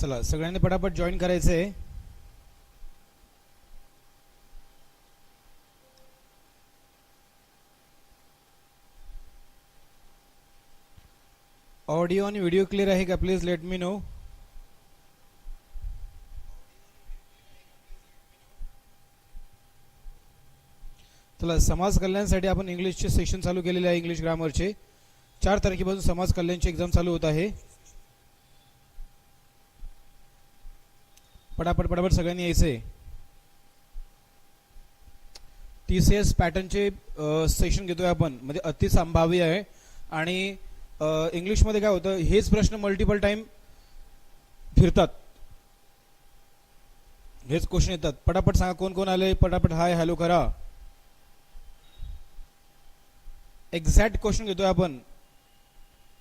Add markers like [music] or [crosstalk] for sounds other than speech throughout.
चला सगळ्यांनी पटापट जॉईन करायचंय. ऑडिओ आणि व्हिडिओ क्लिअर आहे का? प्लीज लेट मी नो चला समाज कल्याणसाठी आपण इंग्लिशचे सेशन चालू केलेले आहे इंग्लिश ग्रामरचे चार तारखेपासून समाज कल्याणची एक्झाम चालू होत आहे. पटापट पटापट सगळ्यांनी यायचंय. टी सी एस पॅटर्नचे सेशन घेतोय आपण. म्हणजे अति संभाव्य आहे. आणि इंग्लिशमध्ये काय होतं हेच प्रश्न मल्टिपल टाइम फिरतात. हेच क्वेश्चन येतात. पटापट सांगा कोण कोण आले पटापट हाय हॅलो करा. एक्झॅक्ट क्वेश्चन घेतोय आपण.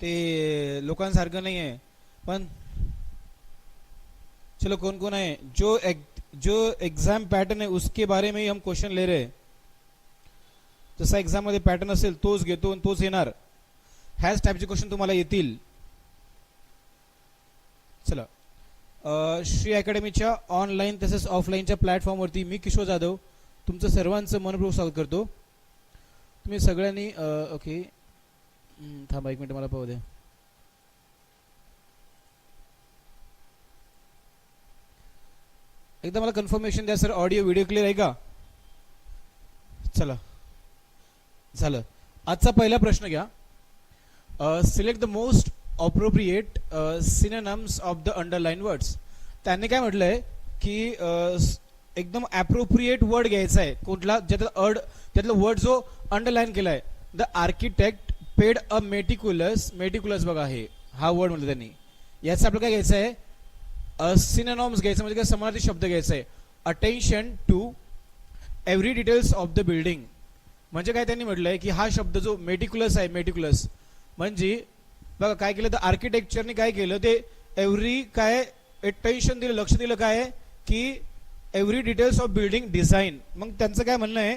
ते लोकांसारखं नाही आहे पण चलो कौन कौन है जो एक, जो एग्जाम पॅटर्न आहे उसके बारे में ही हम क्वेश्चन ले रहे जसा एक्झाममध्ये पॅटर्न असेल तोच घेतो आणि तोच येणार। ह्याच टाईपचे क्वेश्चन तुम्हाला येतील। चला। श्री अकॅडमीच्या ऑनलाईन तसेच ऑफलाईनच्या प्लॅटफॉर्मवरती मी किशोर जाधव तुमचं सर्वांचं मनपूर्वक स्वागत करतो. तुम्ही सगळ्यांनी ओके थांबा एक मिनिट मला पाहू द्या. एकदा मला कन्फर्मेशन द्या सर ऑडिओ व्हिडिओ क्लिअर आहे का? चला. झालं. आजचा पहिला प्रश्न घ्या. Select the most appropriate synonyms of the underline words त्यांनी काय म्हटलंय की एकदम अप्रोप्रिएट वर्ड घ्यायचा आहे. कुठला ज्यातला अड त्यातला वर्ड जो अंडरलाईन केला आहे the architect paid a meticulous meticulous बघा हे. हा वर्ड म्हटलं त्यांनी. याचं आपलं काय घ्यायचं आहे? सिनेनॉम्स घ्यायचं म्हणजे काय समानार्थी शब्द घ्यायचा आहे attention to every details of the building म्हणजे काय त्यांनी म्हटलंय की हा शब्द जो मेटिक्युलस आहे मेटिक्युलस म्हणजे बघा काय केलं तर आर्किटेक्चरने काय केलं ते एव्हरी काय अटेन्शन दिलं लक्ष दिलं काय की every details of building design मग त्यांचं काय म्हणणं आहे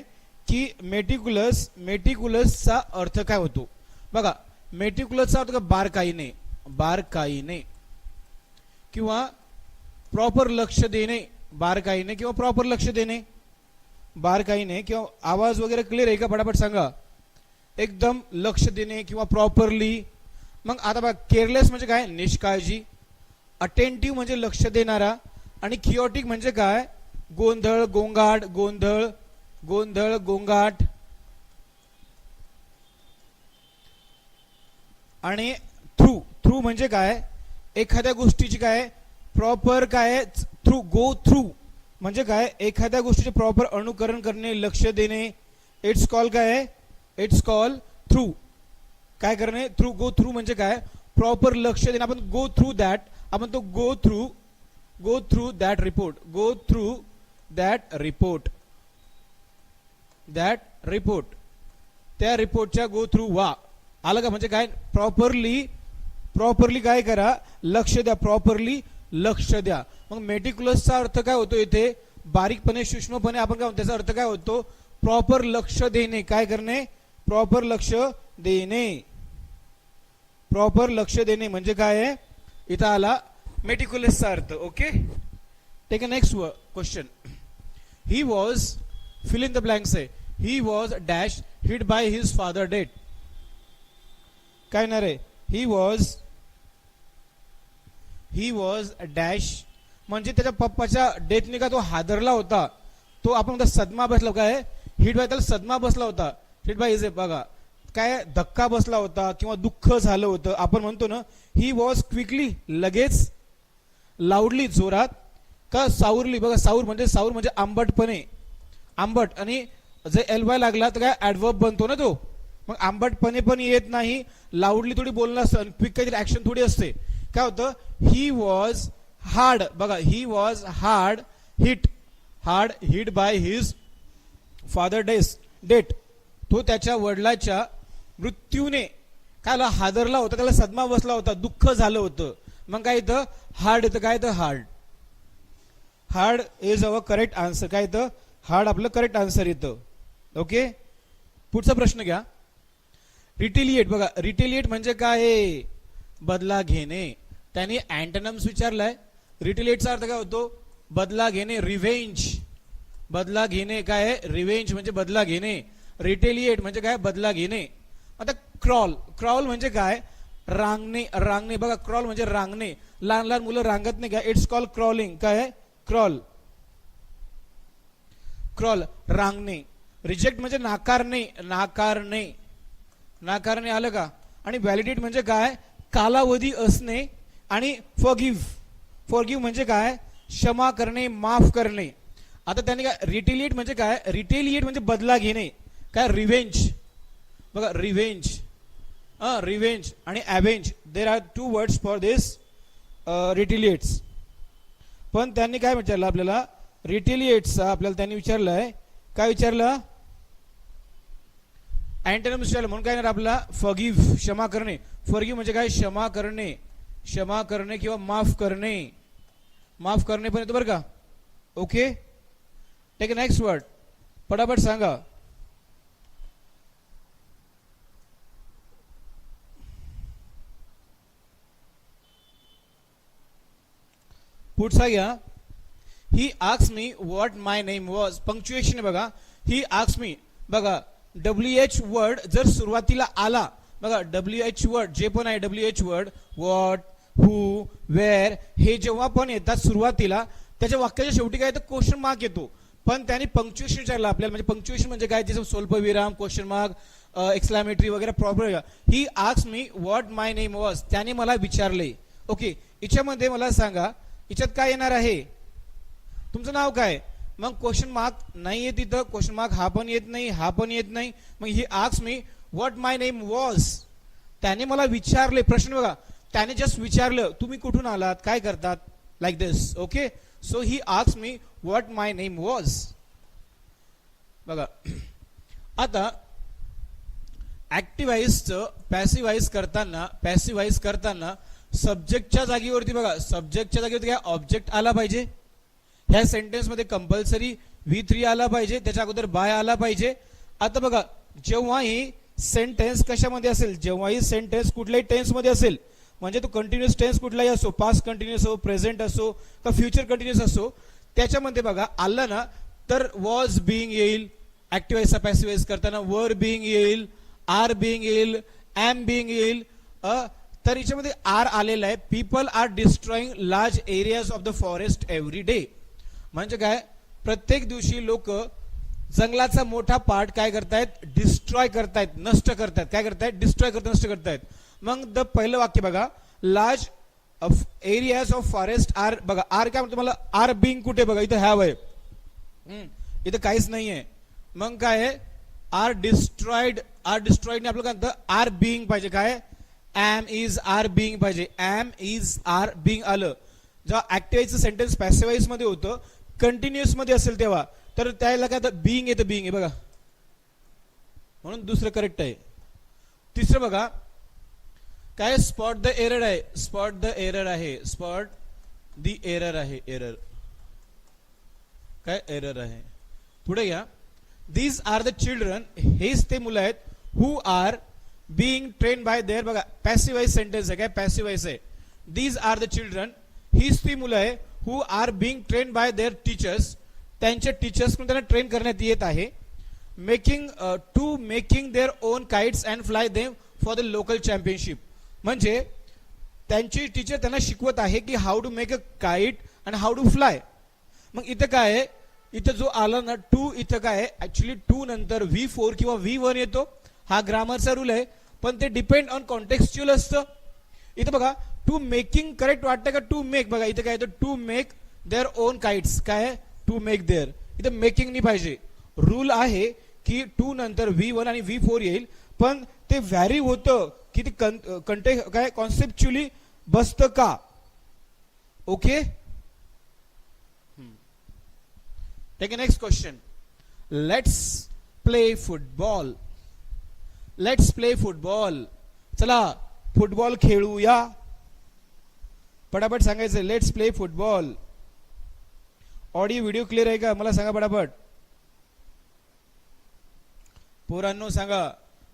की मेटिक्युलस मेटिक्युलसचा अर्थ काय होतो? बघा मेटिक्युलसचा अर्थ बारकाईने. बारकाईने. किंवा प्रॉपर लक्ष देणे बारकाईने किंवा प्रॉपर लक्ष देणे बारकाईने किंवा आवाज वगैरे क्लिअर आहे का पटापट सांगा एकदम लक्ष देणे किंवा प्रॉपरली मग आता बघा केअरलेस म्हणजे काय निष्काळजी अटेंटिव्ह म्हणजे लक्ष देणारा आणि खिओटिक म्हणजे काय गोंधळ गोंगाट गोंधळ गोंधळ गोंगाट आणि थ्रू थ्रू म्हणजे काय एखाद्या गोष्टीची काय प्रॉपर काय थ्रू गो थ्रू म्हणजे काय? एखाद्या गोष्टीचे प्रॉपर अनुकरण करणे लक्ष देणे. इट्स कॉल काय आहे? इट्स कॉल थ्रू काय करणे? थ्रू गो थ्रू म्हणजे काय? प्रॉपर लक्ष देणे. आपण गो थ्रू दॅट आपण तो go through go through that report go through that report that report त्या रिपोर्टच्या गो थ्रू वा. आलं का? म्हणजे काय? प्रॉपरली प्रॉपरली काय करा? लक्ष द्या. प्रॉपरली लक्ष द्या. मग मेटिक्युलसचा अर्थ काय होतो इथे? बारीकपणे सूक्ष्मपणे आपण काय म्हणतो? त्याचा अर्थ काय होतो? प्रॉपर लक्ष देणे. काय करणे? प्रॉपर लक्ष देणे. प्रॉपर लक्ष देणे म्हणजे काय आहे? इथं आला मेटिक्युलसचा अर्थ. Okay take a next question he was fill in the blanks आहे. He was dash hit by his father date काय ना रे he was he was dash म्हणजे त्याच्या पप्पाच्या डेथने का तो हादरला होता तो आपण सदमा बसला काय? हिट बाय त्याला सदमा बसला होता. हिट बाय इज ए बघा. काय? धक्का बसला होता किंवा दुःख झालं होतं. आपण म्हणतो ना ही वॉज क्विकली लगेच लाऊडली जोरात. का? साऊरली बघा साऊर म्हणजे साऊर म्हणजे आंबटपणे. आंबट. आणि जे एलवाय लागला तर काय? ऍडवर्ब बनतो ना तो. मग आंबटपणे पण येत नाही. लाऊडली थोडी बोलणं असतं क्विक काहीतरी ऍक्शन थोडी असते. काय होतं? ही वॉज हार्ड बघा he was hard hit hard hit by his father days date तो त्याच्या वडिलाच्या मृत्यूने काय हादरला होता त्याला सदमा बसला होता दुःख झालं होतं. मग काय इथं? हार्ड येतं काय तर hard hard is our correct answer काय इथं? हार्ड आपलं करेक्ट आन्सर येतं ओके पुढचा प्रश्न घ्या. रिटेलिएट बघा रिटेलिएट म्हणजे काय? बदला घेणे. त्यांनी अँटनम्स विचारलाय. रिटिलेटचा अर्थ काय होतो? बदला घेणे रिव्हेंज बदला घेणे काय आहे? रिव्हेंज म्हणजे बदला घेणे. रिटेलिएट म्हणजे काय? बदला घेणे. आता क्रॉल क्रॉल म्हणजे काय? रांगणे. रांगणे. बघा क्रॉल म्हणजे रांगणे. लहान लहान मुलं रांगत नाही का? इट्स कॉल क्रॉलिंग काय आहे? Crawl crawl रांगणे. रिजेक्ट म्हणजे नाकारणे. नाकारणे. नाकारणे आलं का? आणि व्हॅलिडेट म्हणजे काय? कालावधी असणे. आणि फॉगिव्ह फॉरगिव्ह म्हणजे काय? क्षमा करणे माफ करणे. आता त्यांनी काय? रिटेलिएट म्हणजे काय? रिटेलिएट म्हणजे बदला घेणे. काय? रिव्हेंज बघा रिव्हेंज रिव्हेंज आणि avenge there are two words for this retaliates पण त्यांनी काय विचारलं आपल्याला? रिटेलिएट्सचा आपल्याला त्यांनी विचारलं आहे काय विचारलं? अँटोनिम्स विचारलं म्हणून काय येणार आपल्याला? फॉगिव्ह क्षमा करणे. फॉरगिव्ह म्हणजे काय? क्षमा करणे. क्षमा करणे किंवा माफ करणे. माफ करणे पण येतो बरं का? ओके टेक नेक्स्ट वर्ड पटापट सांगा. पुढचा घ्या ही. Asks me what my name was punctuation बघा. ही आक्स मी बघा डब्ल्यू एच वर्ड जर सुरुवातीला आला बघा डब्ल्यू एच वर्ड जे पण आहे W H word what who where हे जेव्हा पण येतात सुरुवातीला त्याच्या वाक्याच्या शेवटी काय तर क्वेश्चन मार्क येतो. पण त्याने पंक्च्युएशन विचारलं आपल्याला. म्हणजे पंक्च्युएशन म्हणजे काय? जसं स्वल्पविराम क्वेश्चन मार्क एक्सक्लामेटरी वगैरे problem he asks me what my name was त्याने मला विचारले. ओके याच्यामध्ये मला सांगा याच्यात काय येणार आहे? तुमचं नाव काय? मग क्वेश्चन मार्क नाही आहे तिथं क्वेश्चन मार्क हा पण येत नाही हा पण येत नाही. मग he asks me what my name was त्याने मला विचारले. प्रश्न बघा. त्याने जस्ट विचारलं तुम्ही कुठून आलात? काय करतात? Like this okay so he asks me what my name was बघा [clears throat] आता ॲक्टिव्हाइजचं पॅसिव्हाइज करताना पॅसिव्हाइज करताना सब्जेक्टच्या जागेवरती बघा सब्जेक्टच्या जागेवरती काय? ऑब्जेक्ट आला पाहिजे. ह्या सेंटेन्समध्ये कंपल्सरी व्ही थ्री आला पाहिजे. त्याच्या अगोदर बाय आला पाहिजे. आता बघा जेव्हाही सेंटेन्स कशामध्ये असेल जेव्हाही सेंटेन्स कुठल्याही टेन्समध्ये असेल म्हणजे तो कंटिन्युअस टेन्स कुठलाही असो पास्ट कंटिन्युअस असो प्रेझेंट असो का फ्युचर कंटिन्युअस असो त्याच्यामध्ये बघा आलं ना तर वॉज बिईंग येईल ऍक्टिव्हाइजचा पॅसिव्हाइज करताना वर बिईंग येईल आर बिईंग येईल ॲम बिईंग येईल तर याच्यामध्ये आर आलेला आहे. People are destroying large areas of the forest every day म्हणजे काय? प्रत्येक दिवशी लोक जंगलाचा मोठा पार्ट काय करतायत? डिस्ट्रॉय करतायत नष्ट करतायत. काय करतायत? डिस्ट्रॉय करत नष्ट करतायत. मग द पहिलं वाक्य बघा. Large areas of forest are बघा आर काय म्हणतो तुम्हाला? आर बिंग कुठे बघा? इथं हॅव आहे. इथं काहीच नाही आहे मग काय आहे? आर डिस्ट्रॉइड आर डिस्ट्रॉइड आपलं काय म्हणतं? आर बिंग पाहिजे. काय एम इज आर बिंग पाहिजे. एम इज आर बिंग आलं. जेव्हा ऍक्टिव्हाइजचं सेंटेन्स पॅसिवाईजमध्ये होतं कंटिन्युअसमध्ये असेल तेव्हा तर त्याला काय बिंग येतं बिंग आहे. बघा. म्हणून दुसरं करेक्ट आहे. तिसरं बघा. काय स्पॉट द एरर आहे? स्पॉट द एरर आहे. स्पॉट दी एरर आहे. एरर काय एरर आहे? पुढे घ्या. दीज आर द चिल्ड्रन हेच ते मुलं आहेत who are being train by their बघा पॅसिवाईज सेंटेन्स आहे. काय पॅसिवाईज आहे? दीज आर द चिल्ड्रन हीच ती मुलं आहे who are being train by their teachers त्यांच्या टीचर्स त्यांना ट्रेन करण्यात येत आहे. Making to making their own kites and fly them for the local championship म्हणजे त्यांची टीचर त्यांना शिकवत आहे की how to make a kite and how to fly मग इथं काय आहे? इथं जो आला ना टू इथं काय आहे? ॲक्च्युली टू नंतर व्ही फोर किंवा व्ही वन येतो. हा ग्रामरचा रूल आहे. पण ते डिपेंड ऑन कॉन्टेक्स्च्युअल असतं. इथं बघा टू मेकिंग करेक्ट वाटतं का टू मेक बघा इथं काय येतं? To make their own kites काय? टू मेक देअर इथं मेकिंग नाही पाहिजे. रूल आहे की टू नंतर व्ही वन आणि व्ही फोर येईल. पण ते व्हॅरी होतं. की कं कंटे काय कॉन्सेप्च्युअली बसतं का? Okay take next question let's play football let's play football चला फुटबॉल खेळूया. पटापट सांगायचं let's play football audio video clear आहे का? मला सांगा पटापट. पोरांनो सांगा.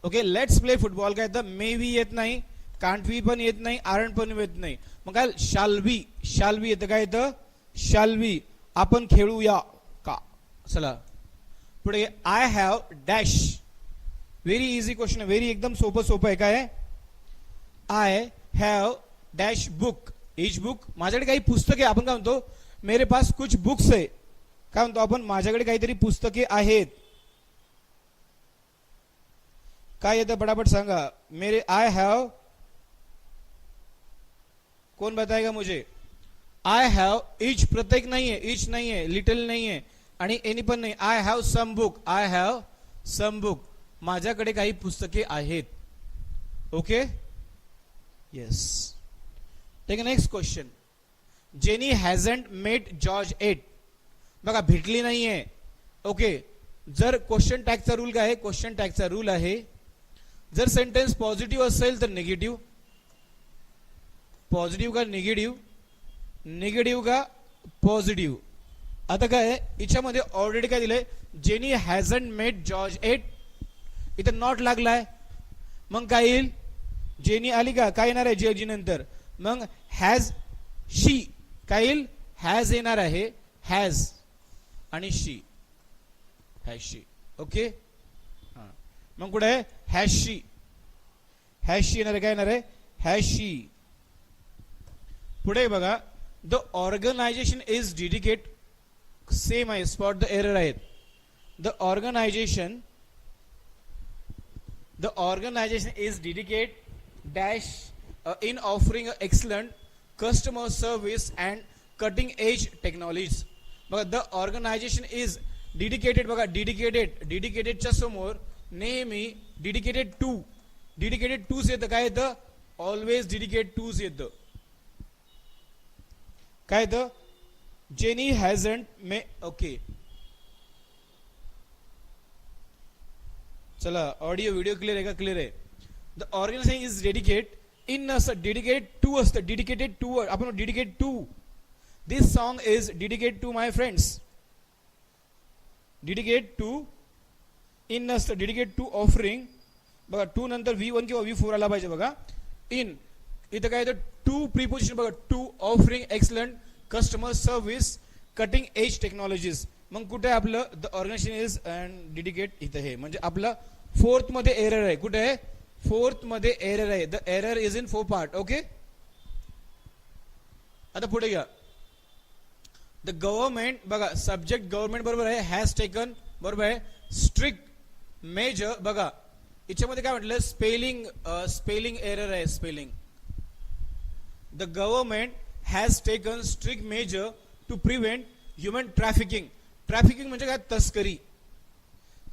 ओके लेट्स प्ले फुटबॉल काय तर मे वी येत नाही कांटवी पण येत नाही आरण पण येत नाही मग काय शाल्वी शाल्वी येतं काय येतं शाल्वी आपण खेळूया का चला पुढे I have dash very easy question very एकदम सोपं सोपं आहे काय I have dash book each book माझ्याकडे काही पुस्तके आपण काय म्हणतो मेरे पास कुछ बुक्स आहे काय म्हणतो आपण माझ्याकडे काहीतरी पुस्तके आहेत काय येतं? पटापट सांगा. मेरे आय हॅव कोण बताएगा मुझे? आय हॅव इच प्रत्येक नाहीये. इच नाहीये. लिटल नाहीये. आणि एनी पण नाही. I have some book I have some book माझ्याकडे काही पुस्तके आहेत. Okay yes take next question Jenny hasn't met George at बघा भेटली नाहीये. ओके जर क्वेश्चन टॅगचा रूल काय आहे? क्वेश्चन टॅगचा रूल आहे जर सेंटेन्स पॉझिटिव्ह असेल तर निगेटिव्ह पॉझिटिव्ह का निगेटिव्ह निगेटिव्ह का पॉझिटिव्ह आता काय आहे? याच्यामध्ये ऑलरेडी काय दिलंय? Jenny hasn't met George at इथं नॉट लागलाय. मग काय येईल? जेनी आली का? काय येणार आहे जॉर्जी नंतर? मग हॅज शी काय येईल? हॅज येणार आहे. हॅज आणि शी हॅज शी ओके मग कुठे आहे हॅशी येणार आहे काय येणार आहे हॅशी पुढे बघा the organisation is dedicate same आहे स्पॉट द एरर आहेत the organisation the organisation is dedicate dash in offering excellent customer service and cutting edge technologies बघा द ऑर्गनायझेशन इज डिडिकेटेड बघा डिडिकेटेड डिडिकेटेडच्या समोर नेहमी डेडिकेटेड टू डेडिकेटेड टूच येतं. काय येतं? ऑलवेज डेडिकेट टूच येतं. काय येतं? जेनी हॅझंट मे ओके चला ऑडिओ व्हिडिओ क्लिअर आहे का? क्लिअर आहे. The organisation is dedicate in असं डेडिकेट टू असतं डेडिकेटेड टू आपण dedicate to this song is dedicate to my friends dedicate to in नसतं डेडिकेट टू ऑफरिंग बघा to नंतर व्ही वन किंवा व्ही फोर आला पाहिजे बघा इन इथं काय येतं टू प्रिपोजिशन बघा to offering excellent customer service cutting edge technologies मग कुठे आपलं the organisation is and dedicate इथं हे म्हणजे आपलं फोर्थमध्ये एरर आहे कुठे आहे फोर्थमध्ये एरर आहे the error is in four part okay आता पुढे घ्या द गव्हर्नमेंट बघा सब्जेक्ट गव्हर्नमेंट बरोबर आहे हॅज टेकन बरोबर आहे स्ट्रिक्ट मेजर बघा याच्यामध्ये काय म्हटलं? स्पेलिंग स्पेलिंग एरर आहे spelling the government has taken strict measure to prevent human trafficking trafficking म्हणजे काय? तस्करी.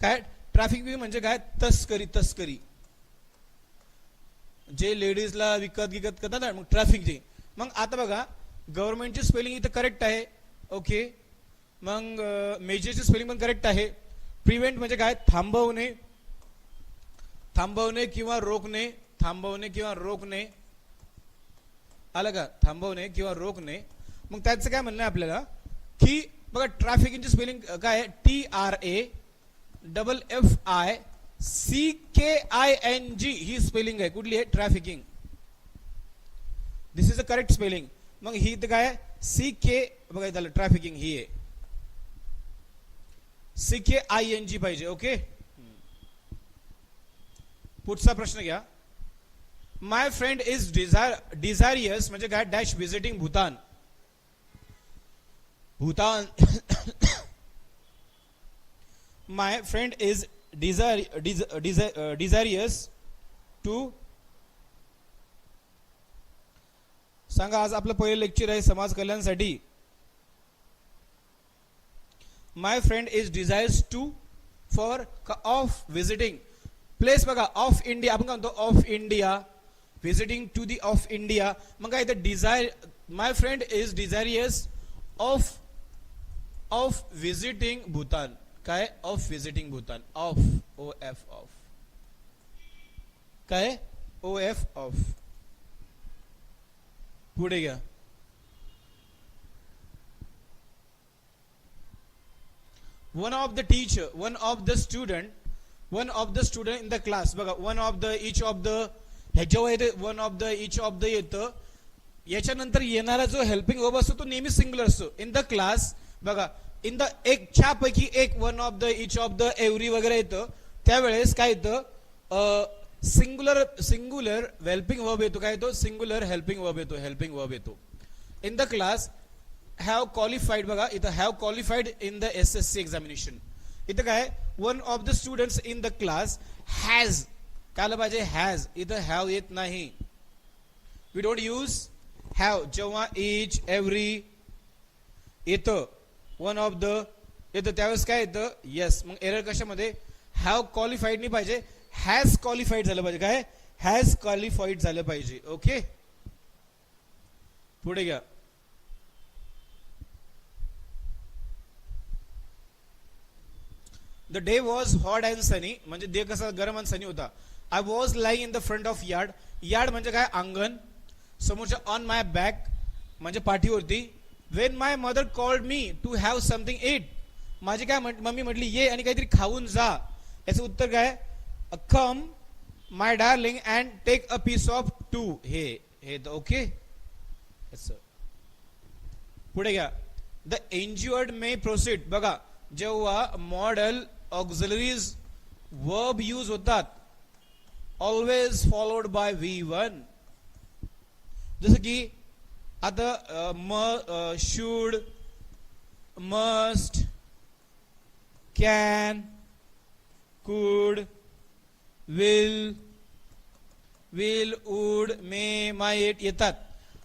काय? ट्रॅफिकिंग म्हणजे काय? तस्करी तस्करी. जे लेडीजला विकत विकत करतात ना मग ट्रॅफिकची मग आता बघा गव्हर्नमेंटची स्पेलिंग इथं करेक्ट आहे. ओके मग मेजरची स्पेलिंग पण करेक्ट आहे. प्रिव्हेंट म्हणजे काय? थांबवणे. थांबवणे किंवा रोखणे. थांबवणे किंवा रोखणे. आलं का? थांबवणे किंवा रोखणे. मग त्याचं काय म्हणणं आहे आपल्याला? की बघा ट्रॅफिकिंगची स्पेलिंग काय आहे? T R A double F I C K I N G he spelling आहे. कुठली आहे? Trafficking this is a correct spelling मग ही इथं काय सी के बघा झालं ट्रॅफिकिंग ही आहे. C K I N G पाहिजे ओके? पुढचा प्रश्न घ्या. My friend is desire desirous म्हणजे काय? Dash visiting Bhutan. Bhutan. My friend is desire desirous to सांगा आज आपलं पहिलं लेक्चर आहे समाज कल्याणसाठी. My friend is desires to for of visiting place बघा ऑफ़ इंडिया आपण काय म्हणतो of India visiting to the of India मग काय इथं desire my friend is desirous of of visiting Bhutan काय of visiting Bhutan of O F of काय O F of पुढे घ्या one of the teacher one of the student one of the student in the class बघा one of the each of the ह्याच्यावर येते one of the each of the येतं. याच्यानंतर येणारा जो हेल्पिंग वर्ब असतो तो नेहमी सिंगुलर असतो. इन द क्लास बघा इन द एक पैकी एक one of the each of the every वगैरे येतं. त्यावेळेस काय येतं? सिंगुलर सिंगुलर हेल्पिंग वर्ब येतो. काय येतो? सिंगुलर हेल्पिंग वर्ब येतो हेल्पिंग वर्ब येतो. In the class have qualified बघा इथं have qualified in the S S C examination इथं काय one of the students in the class has काय आलं पाहिजे हॅज इथं हॅव येत नाही वी डोंट यूज हॅव जेव्हा इच एव्हरी येतं वन ऑफ द येतं त्यावेळेस काय येतं येस मग एरर कशामध्ये हॅव क्वालिफाईड नाही पाहिजे हॅज क्वालिफाईड झालं पाहिजे काय हॅज क्वालिफाईड झालं पाहिजे ओके पुढे घ्या the day was hot and sunny म्हणजे डे कसा गरम आणि सनी होता. I was lying in the front of yard yard म्हणजे काय? अंगण. समोरच्या ऑन माय बॅक म्हणजे पाठीवरती. When my mother called me to have something eat माझी काय म्हट मम्मी म्हटली ये आणि काहीतरी खाऊन जा. याचं उत्तर काय? Come my darling and take a piece of to हे हे ओके पुढे घ्या. द एन्ज्युअर्ड मे प्रोसीड बघा जेव्हा मॉडेल ऑक्झलरीज वर्ब यूज होतात. Always followed by V one जसं की आता म should must can could will will would may might येतात.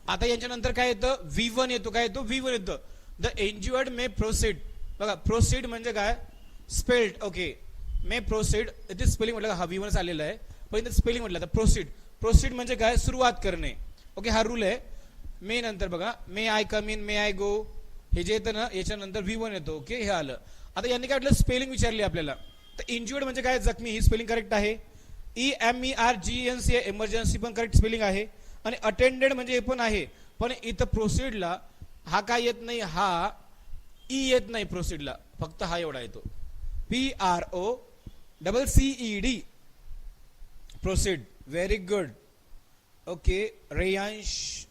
आता यांच्यानंतर काय येतं? व्ही वन येतो. काय येतो? व्ही वन येतं. द एन्ज्युअर्ड मे प्रोसीड बघा प्रोसीड म्हणजे काय? स्पेल्ड ओके मे प्रोसीड इथे स्पेलिंग म्हटलं हा व्ही वनच आलेला आहे. पण इथे स्पेलिंग म्हटलं तर प्रोसीड प्रोसीड म्हणजे काय? सुरुवात करणे. ओके हा रूल आहे. मे नंतर बघा. May I come in may I go हे जे येतं ना याच्यानंतर व्ही वन येतो. ओके हे आलं. आता यांनी काय म्हटलं? स्पेलिंग विचारली आपल्याला. तर इंज्युअर्ड म्हणजे काय? जखमी. ही स्पेलिंग करेक्ट आहे. E M E R G N C emergency पण करेक्ट स्पेलिंग आहे. आणि अटेंडेड म्हणजे हे पण आहे. पण इथं प्रोसीडला हा काय येत नाही? हा ई येत नाही प्रोसीडला फक्त हा एवढा येतो. P R O double C E D proceed very good okay Reyansh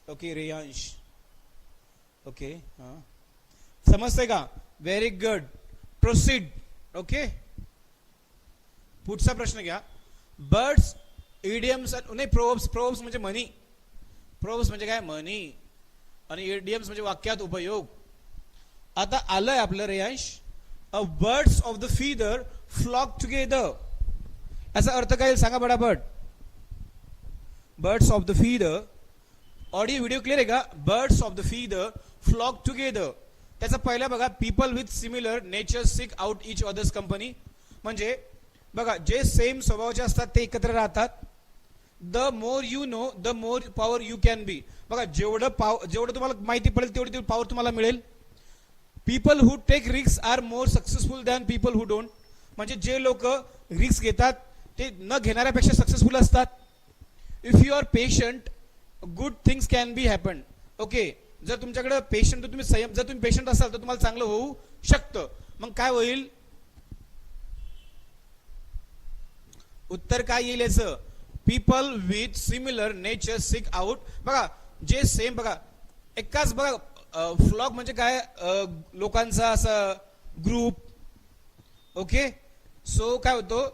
okay Reyansh okay हा समजतंय का? व्हेरी गुड प्रोसीड ओके पुढचा प्रश्न घ्या. बर्ड्स इडियम्स नाही प्रोब्स प्रोब्स म्हणजे मनी प्रोब्स म्हणजे काय? मनी आणि इडियम्स म्हणजे वाक्यात उपयोग. आता आलंय आपलं Reyansh a birds of the feather flock together याचा अर्थ काय सांगा बडाबट birds of the feather audio video clear आहे का? Birds of the feather flock together त्याचा पहिला बघा people with similar nature seek out each others company म्हणजे बघा जे सेम स्वभावाचे असतात ते एकत्र राहतात. The more you know the more power you can be बघा जेवढं पाव जेवढं तुम्हाला माहिती पडेल तेवढी तेवढी पॉवर तुम्हाला मिळेल. People who take risks are more successful than people who don't म्हणजे जे लोक रिक्स घेतात ते न घेणाऱ्यापेक्षा सक्सेसफुल असतात. If you are patient good things can be happen okay जर तुमच्याकडे पेशंट तुम्ही संयम जर तुम्ही पेशंट असाल तर तुम्हाला चांगलं होऊ शकतं. मग काय होईल? उत्तर काय येईल याचं? People with similar nature seek out बघा जे सेम बघा एकाच बघा फ्लॉग म्हणजे काय? लोकांचा असा ग्रुप ओके सो काय होतो?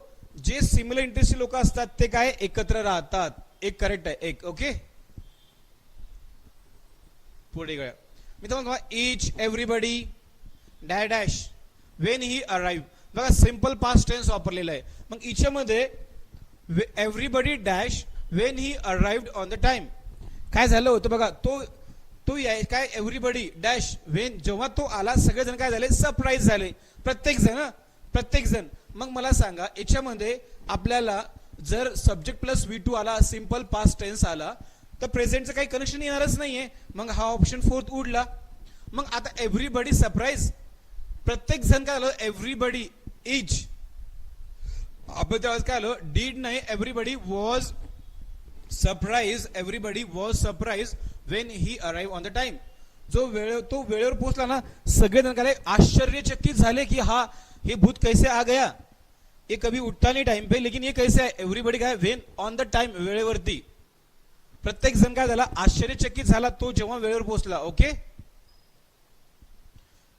जे सिमिलर इंटरेस्टचे लोक असतात ते काय? एकत्र राहतात. एक करेक्ट आहे एक ओके पुढे गळ्या. मी तर इच एव्हरीबडी डॅ डॅश वेन ही अराईव्ह बघा सिंपल पास्ट टेन्स वापरलेला आहे. मग इच्यामध्ये everybody dash when he arrived on the time काय झालं होतं बघा? तो तो याय काय एव्हरीबडी डॅश वेन जेव्हा तो आला सगळेजण काय झाले? सरप्राईज झाले. प्रत्येक जण प्रत्येक जण. मग मला सांगा याच्यामध्ये आपल्याला जर सब्जेक्ट प्लस व्ही टू आला सिंपल पास्ट टेन्स आला तर प्रेझेंटचं काही कनेक्शन येणारच नाहीये. मग हा ऑप्शन फोर्थ उडला. मग आता एव्हरीबडी सरप्राईज प्रत्येक जण काय आलं एव्हरीबडी इज आपण त्यावेळेस काय आलं डीड नाही everybody was surprise everybody was surprise when he arrive on the time जो वेळ तो वेळेवर पोहोचला ना सगळेजण काय आश्चर्यचकित झाले की हा हे भूत कैसे आ गया? ये कभी उठता नहीं टाइम पे लेकिन ये कैसे आहे? एव्हरीबडी काय वेन ऑन द टाइम वेळेवरती. प्रत्येक जण काय झाला आश्चर्यचकित झाला तो जेव्हा वेळेवर पोहोचला ओके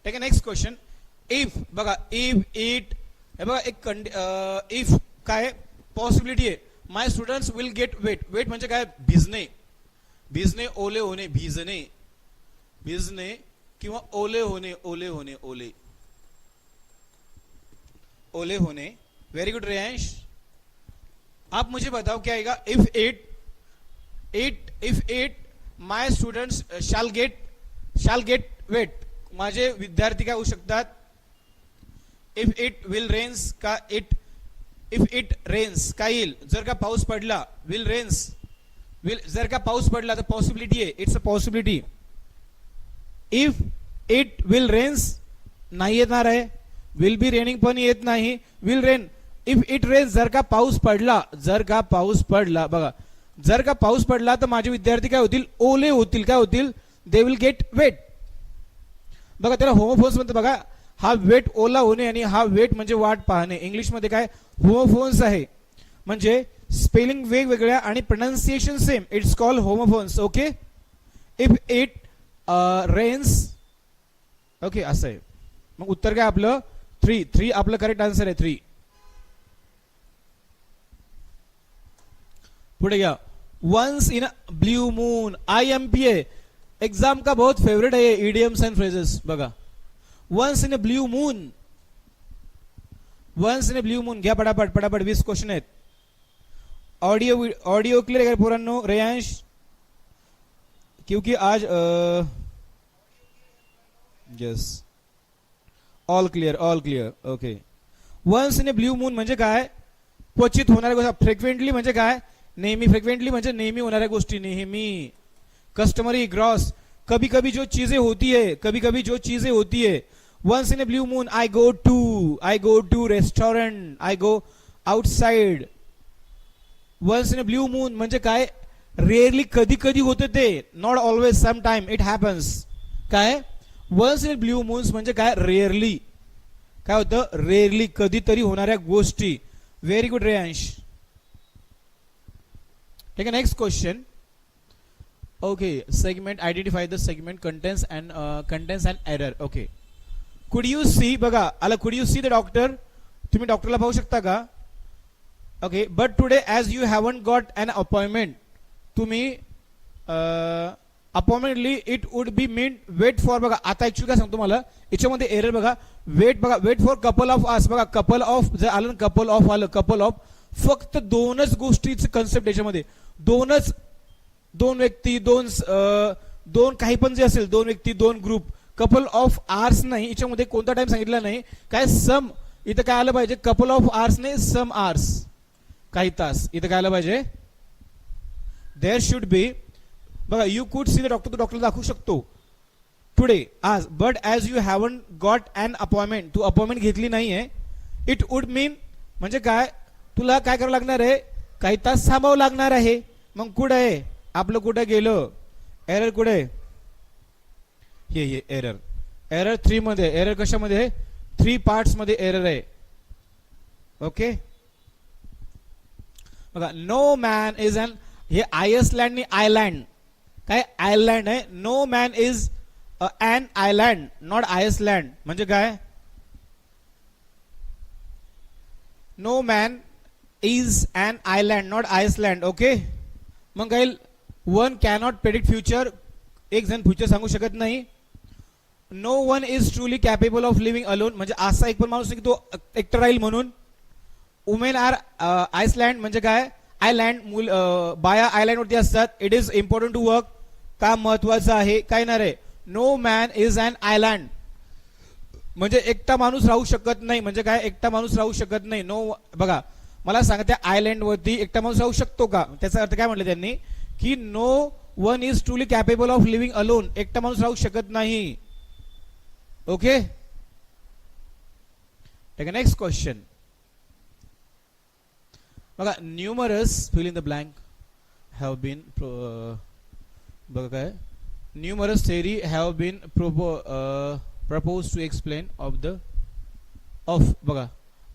ठीक नेक्स्ट क्वेश्चन इफ बघा इफ इट हे बघा एक इफ काय पॉसिबिलिटी आहे. My students will get wet wet म्हणजे काय? भिजणे. भिजणे ओले होणे भिजणे. भिजणे किंवा ओले होणे ओले होणे ओले. ओले होणे. वेरी गुड रेयांश आप मुझे बताओ क्या आएगा? If at at if at my students shall get shall get wet माझे विद्यार्थी काय होऊ शकतात? इफ इट विल रेन्स का इट इफ इट रेन्स काय येईल जर का पाऊस पडला विल रेन्स विल जर का पाऊस पडला तर पॉसिबिलिटी आहे. It's a possibility if it will rains नाही येणार आहे. विल बी रेनिंग पण येत नाही. Will rain if it rains जर का पाऊस पडला जर का पाऊस पडला बघा. जर का पाऊस पडला तर माझे विद्यार्थी काय होतील? ओले होतील. काय होतील? दे विल गेट वेट बघा त्याला होमोफोन्स म्हणतात. बघा हा वेट ओला होणे आणि हा वेट म्हणजे वाट पाहणे. इंग्लिशमध्ये काय? होमोफोन्स आहे. म्हणजे स्पेलिंग वेगवेगळ्या आणि pronunciation same it's call homophones okay if it rains okay असं आहे. मग उत्तर काय आपलं? थ्री थ्री आपलं करेक्ट आन्सर आहे थ्री पुढे घ्या. Once in blue moon I M P A exam का बहुत फेवरेट आहे ये अँड फ्रेजेस बघा. Once in a blue moon once in a blue moon घ्या पटापट पटापट वीस क्वेश्चन आहेत. ऑडिओ ऑडिओ क्लिअर आहे पोरांनो? रेयांश? क्योंकि आज yes all clear all clear okay once in a blue moon म्हणजे काय? क्वचित होणाऱ्या गोष्टी फ्रिक्वेंटली म्हणजे काय? नेहमी फ्रिक्वेंटली म्हणजे नेहमी होणाऱ्या गोष्टी नेहमी. कस्टमरी ग्रॉस कभी कभी जो चीजें होती है कभी कभी जो चीजें होती है once in a blue moon i go to i go to restaurant i go outside. Once in a blue moon म्हणजे काय? रेअरली कधी कधी होते ते. Not always some time it happens काय वन्स इन ब्ल्यू मून्स म्हणजे काय? Rarely काय होतं? रेअरली कधीतरी होणाऱ्या गोष्टी. व्हेरी गुड रेयांश ठीक आहे next question okay segment identify the segment contents and uh, and error okay could you see बघा आला कुड यू सी द डॉक्टर तुम्ही डॉक्टरला पाहू शकता का? Okay but today as you haven't got an appointment तुम्ही अपॉइंटमेंटली it would be mean wait for बघा आता ॲक्च्युली काय सांगतो मला? याच्यामध्ये एरर बघा. वेट बघा weight for couple of us बघा कपल ऑफ जर आलं कपल ऑफ आलं कपल ऑफ फक्त दोनच गोष्टीचं कन्सेप्ट याच्यामध्ये. दोनच दोन व्यक्ती दोन दोन काही पण जे असेल दोन व्यक्ती दोन ग्रुप कपल ऑफ आर्स नाही याच्यामध्ये कोणता टाइम सांगितला नाही. काय सम इथं काय आलं पाहिजे? कपल ऑफ आर्स नाही सम आर्स काही तास. इथं काय आलं पाहिजे? देअर शुड बी बघा you could see the doctor Tu doctor दाखवू शकतो. टुडे आज but as you haven't got an appointment Tu appointment घेतली नाहीये इट वुड मीन म्हणजे काय? तुला काय करावं लागणार आहे? काही तास थांबावं लागणार आहे. मग कुठं आहे? आपलं कुठं गेलं? एरर कुठे हे हे एरर एरर थ्री मध्ये एरर कशामध्ये थ्री पार्ट्समध्ये एरर आहे. ओके बघा नो मॅन इज अन हे आयसलँड आणि आयलँड काय? आयलँड आहे. No man is an island not Iceland म्हणजे काय? No man is an island not Iceland okay मग काही वन कॅनॉट प्रेडिक्ट फ्युचर एक जण फ्युचर सांगू शकत नाही. No one is truly capable of living alone म्हणजे असा एक पण माणूस की तो एकटा राहील म्हणून. वुमेन आर आयसलँड म्हणजे काय? आयलँड मुल uh, बाया आयलँड वरती असतात. It is important to work काम महत्वाचं आहे. काय ना रे? No man is an island म्हणजे एकटा माणूस राहू शकत नाही. म्हणजे काय? एकटा माणूस राहू शकत नाही. नो बघा मला सांगा त्या आयलँड वरती एकटा माणूस राहू शकतो का? त्याचा अर्थ काय म्हटलं त्यांनी? की no one is truly capable of living alone एकटा माणूस राहू शकत नाही. ओके a नेक्स्ट क्वेश्चन बघा numerous fill in the blank have been बघा काय numerous theory have been propo propose to explain of the of बघा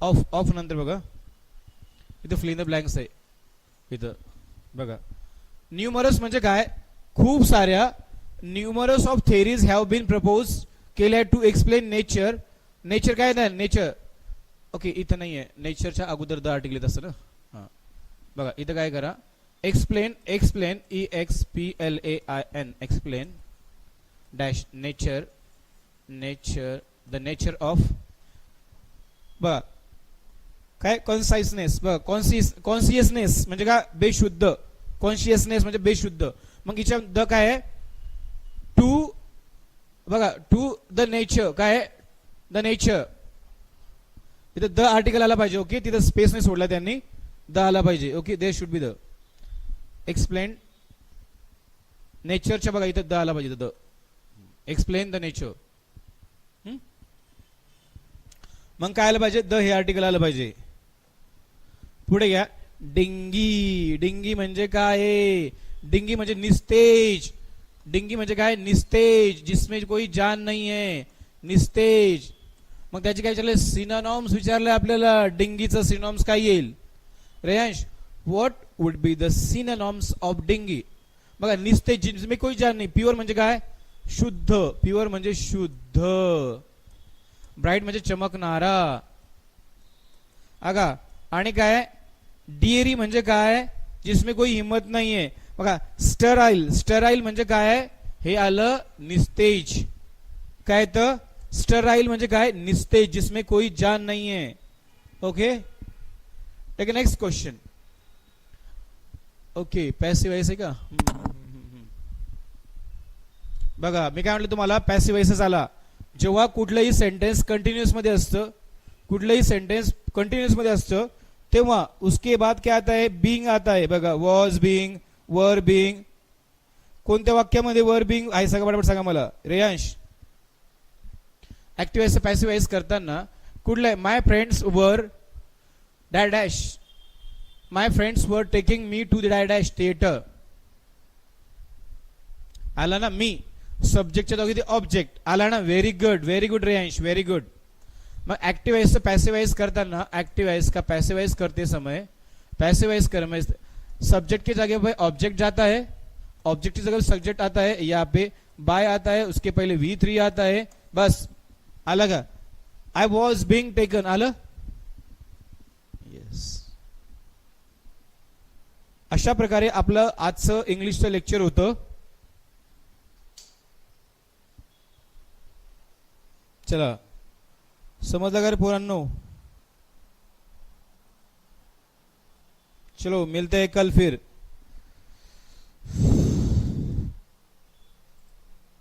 ऑफ ऑफ नंतर बघा इथं फिल इन द ब्लँक्स आहे इथं बघा न्यूमरस म्हणजे काय खूप साऱ्या numerous of theories have been propose केल्या टू एक्सप्लेन नेचर नेचर काय नाही नेचर ओके इथं नाही आहे नेचरच्या अगोदर द आर्टिकल येत असतं ना? हां. बघा इथं काय करा. Explain explain E X P L A I N explain dash nature nature the nature of बघा. काय? कॉन्साइसनेस बघा कॉन्सियस कॉन्सियसनेस म्हणजे काय? बेशुद्ध. कॉन्शियसनेस म्हणजे बेशुद्ध. मग हिच्या द काय आहे? टू बघा टू द नेचर काय? द नेचर इथं द आर्टिकल आला पाहिजे ओके तिथं स्पेस नाही सोडला त्यांनी. द आला पाहिजे okay they should be the explain नेचरच्या बघा इथं द आला पाहिजे द एक्सप्लेन द नेचर मग काय आलं पाहिजे? द हे आर्टिकल आलं पाहिजे. पुढे घ्या. डिंगी डिंगी म्हणजे काय? डिंगी म्हणजे निस्तेज. डिंगी म्हणजे काय? निस्तेज जिसमे कोई जान नाही आहे. निस्तेज. मग त्याचे काय विचारले? सिनॉम्स विचारले आपल्याला. डिंगीचं सिनॉम्स काय येईल? Reyansh what would be the synonyms of dingy बघा निस्तेज जिसमे कोई जान नाही. प्युअर म्हणजे काय? शुद्ध. प्युअर म्हणजे शुद्ध. ब्राईट म्हणजे चमकणारा. अगा आणि काय? डिएरी म्हणजे काय? जिसमे कोई हिंमत नाहीये. बघा स्टराईल स्टराईल म्हणजे काय हे आलं निस्तेज. काय तर? स्टराईल म्हणजे काय? निस्तेज जिसमें कोई जान नाही आहे. Okay take next question okay passive आहे का? बघा मी काय म्हटलं तुम्हाला? पॅसिव्ह आला. जेव्हा कुठलंही सेंटेन्स कंटिन्युअसमध्ये असतं कुठलंही सेंटेन्स कंटिन्युअसमध्ये असतं तेव्हा उसके बाद क्या आता है? बींग आता है. बघा वॉज बिंग वर बिंग कोणत्या वाक्यामध्ये वर बिंग आहे? सांगा पटापट सांगा मला. रेयांश. ऍक्टिव्हाइज पॅसिव्हाइज करताना कुठलं my friends were die dash my friends were taking me to the die dash theatre आला ना मी. सब्जेक्टच्या दोघी ते ऑब्जेक्ट आला ना? Very good very good Reyansh. Very good मग ऍक्टिवाइज पॅसिवाइज करताना ऍक्टिवाइज का? पैसिवाइज करते समय. पैसिवाइज कर सब्जेक्ट की जगह पे ऑब्जेक्ट जाता है ऑब्जेक्ट की जगह सब्जेक्ट आता है यहाँ पे बाय आता है उसके पहले वी थ्री आता है बस अलग आय वॉज बिंग टेकन आलं येस अशा प्रकारे आपलं आजचं इंग्लिशचं लेक्चर होतं. चला. समजलं का रे पोरांनो? चलो मिलते हैं कल फिर।